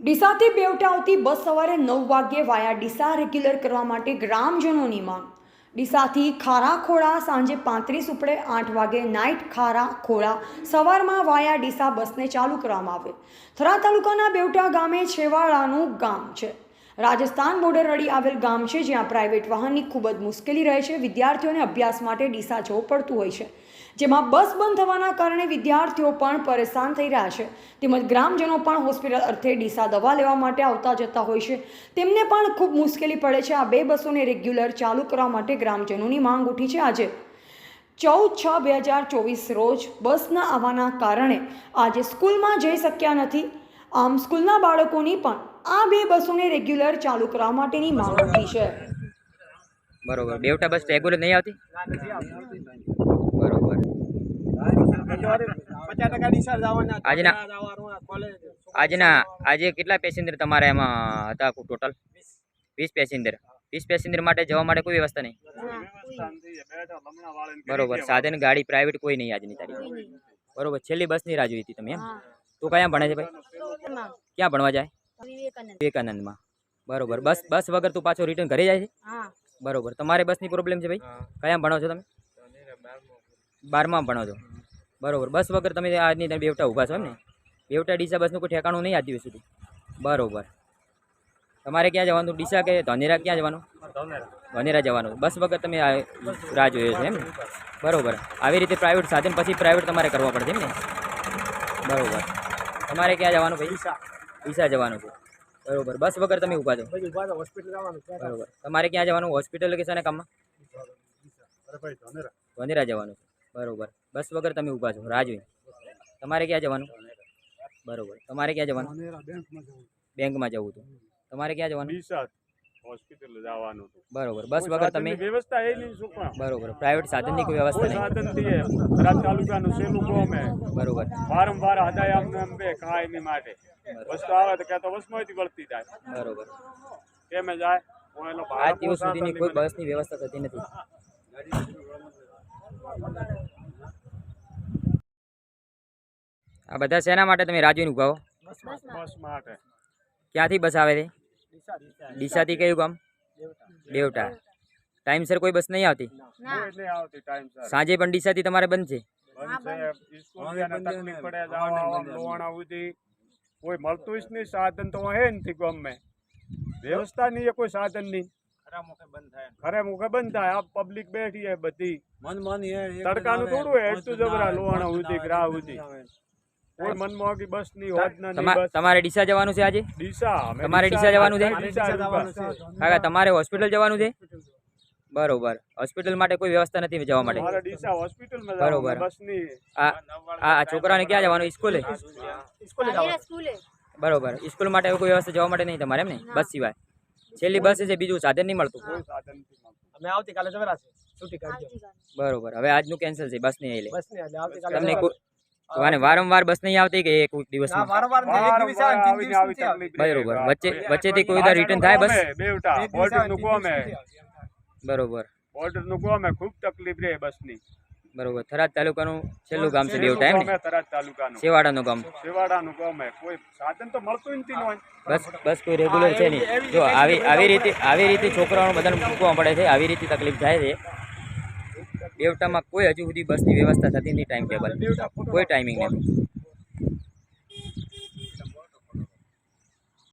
ડીસાથી બેવટા આવતી બસ સવારે નવ વાગ્યે વાયા ડીસા રેગ્યુલર કરવા માટે ગ્રામજનોની માંગ. ડીસાથી ખારા ખોળા સાંજે પાંત્રીસ ઉપડે આઠ વાગે નાઇટ ખારા ખોળા સવારમાં વાયા ડીસા બસને ચાલુ કરવામાં આવે. થરા તાલુકાના બેવટા ગામે છેવાડાનું ગામ છે. રાજસ્થાન બોર્ડર અડી આવેલ ગામ છે જ્યાં પ્રાઇવેટ વાહનની ખૂબ જ મુશ્કેલી રહે છે. વિદ્યાર્થીઓને અભ્યાસ માટે ડીસા જવું પડતું હોય છે. જેમાં બસ બંધ થવાના કારણે વિદ્યાર્થીઓ પણ પરેશાન થઈ રહ્યા છે. તેમજ ગ્રામજનો પણ હોસ્પિટલ અર્થે ડીસા દવા લેવા માટે આવતા જતા હોય છે. તેમને પણ ખૂબ મુશ્કેલી પડે છે. આ બે બસોને રેગ્યુલર ચાલુ કરવા માટે ગ્રામજનોની માંગ ઉઠી છે. આજે ચૌદ છ બે હજાર ચોવીસ રોજ બસના આવવાના કારણે આજે સ્કૂલમાં જઈ શક્યા નથી. આમ સ્કૂલના બાળકોની પણ આ બે બસોને રેગ્યુલર ચાલુ કરવા માટેની માંગ ઉઠી છે. બરોબર. બેવટા બસ રેગ્યુલર નહીં આવતી? બરોબર. આજના- આજના આજે કેટલા પેસેન્જર તમારા એમાં હતા ટોટલ વીસ પેસેન્જર. વીસ પેસેન્જર માટે જવા માટે કોઈ વ્યવસ્થા નહીં? બરોબર. સાધન ગાડી પ્રાઇવેટ કોઈ નહીં આજની તારીખ. બરોબર. છેલ્લી બસની રાહ જોઈ હતી તમે એમ? તો ક્યાં ભણે છે ભાઈ? ક્યાં ભણવા જાય? વિવેકાનંદ વિવેકાનંદમાં. બરોબર. બસ બસ વગર તું પાછો રિટર્ન ઘરે જાય છે? બરોબર. તમારે બસની પ્રોબ્લેમ છે ભાઈ? કયા ભણો છો તમે? બારમાં ભણો છો. બરોબર. બસ વગર તમે આજની તમે બેવટા ઊભા છો એમ ને? બેવટા ડીસા બસનું કોઈ ઠેકાણું નહીં આજ દિવસ સુધી. બરોબર. તમારે ક્યાં જવાનું? ડીસા કે ધનેરા ક્યાં જવાનું? ધનેરા જવાનું. બસ વગર તમે રાહ જોયો છે એમ ને? બરોબર. આવી રીતે પ્રાઇવેટ સાધન પછી પ્રાઇવેટ તમારે કરવા પડશે એમ ને? બરોબર. તમારે ક્યાં જવાનું ભાઈ ડીસા જવાનું છે. બરોબર. બસ વગર તમે ઊભા છો? બરોબર. તમારે ક્યાં જવાનું? હોસ્પિટલ કે ને કામમાં? વંદેરા જવાનું છે. બરોબર. બસ વગર તમે ઊભા છો. રાહ જોઈ તમારે ક્યાં જવાનું? બરોબર. તમારે ક્યાં જવાનું? બેંકમાં જવું હતું તમારે ક્યાં જવાનું? હોસ્પિટલ જવાનું હતું. બરોબર. બસ વગર તમે વ્યવસ્થા એ નહીં શું કામ? બરોબર. પ્રાઇવેટ સાધનની કોઈ વ્યવસ્થા નહીં? સાધનથી થરાદ તાલુકાનું સેલું ગામ હે બરોબર. વારંવાર હદાય આમને આમ બે કાયમી માટે. બસ તો આવે તો કે તો બસમાંથી વળતી જાય. બરોબર. કેમે જાય? ભાડા દિવસ સુધીની કોઈ બસ બસની વ્યવસ્થા થતી નથી. આ બધા શેના માટે તમે રાહનું કહો બસ માટે. ક્યાંથી બસ આવે છે ડીસાથી કયું ગામ? દેવટા ટાઈમસર કોઈ બસ નહીં આવતી? ના. કોઈ નહીં આવતી ટાઈમ સર. સાંજે પણ ડીસાથી તમારે બંધ છે? કોઈ મળતું જ નહીં સાધન તો હે નથી ગમે. વ્યવસ્થા નહીં કોઈ સાધન નહીં ખરે મુખે બંધ થાય. આ પબ્લિક બેઠી હે બધી. મન મન તડકાનું થોડું હે એટલું જબરા લોહાણા સુધી ગ્રાહ સુધી. કોઈ મનમોહકી બસની હોત ના નહીં તમા- બસ. તમારે ડીસા જવાનું છે આજે? ડીસા અમે તમારે ડીસા જવાનું છે? ડીસા જવાનું છે. કાકા તમારે હોસ્પિટલ જવાનું છે? બરોબર. હોસ્પિટલ માટે કોઈ વ્યવસ્થા નથી જવા માટે? મારે ડીસા હોસ્પિટલમાં બરોબર. બસની આ આ છોકરાને ક્યાં જવાનું? સ્કૂલે સ્કૂલે સ્કૂલે બરોબર. સ્કૂલ માટે કોઈ વ્યવસ્થા જવા માટે નહીં તમારે એમ ને? બસ સિવાય. છેલ્લી બસ છે બીજું સાધન નહીં મળતું. કોઈ સાધન નથી મળતું. અમે આવતીકાલે જવરા છે. છૂટી કાઢજો. આવતીકાલે. બરોબર. હવે આજનું કેન્સલ છે બસ નહીં એટલે બસ ને એટલે આવતીકાલે તમને વારંવાર બસ નહીં આવતી કે એક દિવસ. બરોબર. વચ્ચે વચ્ચેથી કોઈ વાર રિટર્ન થાય બસ. બરોબર બોર્ડરનું ગમે. ખૂબ તકલીફ રહે બસ બરોબર. થરાદ તાલુકાનું છેલ્લું ગામ છે બેવટા એમ ને? થરાદ તાલુકાનું. સેવાડાનું ગામ. સેવાડાનું ગમે. કોઈ સાધન તો મળતું નથી હોય. બસ બસ કોઈ રેગ્યુલર છે નહીં. જો આવી આવી રીતે આવી રીતે છોકરાઓને બધાને મૂકવા પડે છે આવી રીતે તકલીફ થાય છે. બેવટામાં કોઈ હજુ સુધી બસની વ્યવસ્થા થતી નથી ટાઈમ ટેબલ કોઈ ટાઈમિંગ નથી.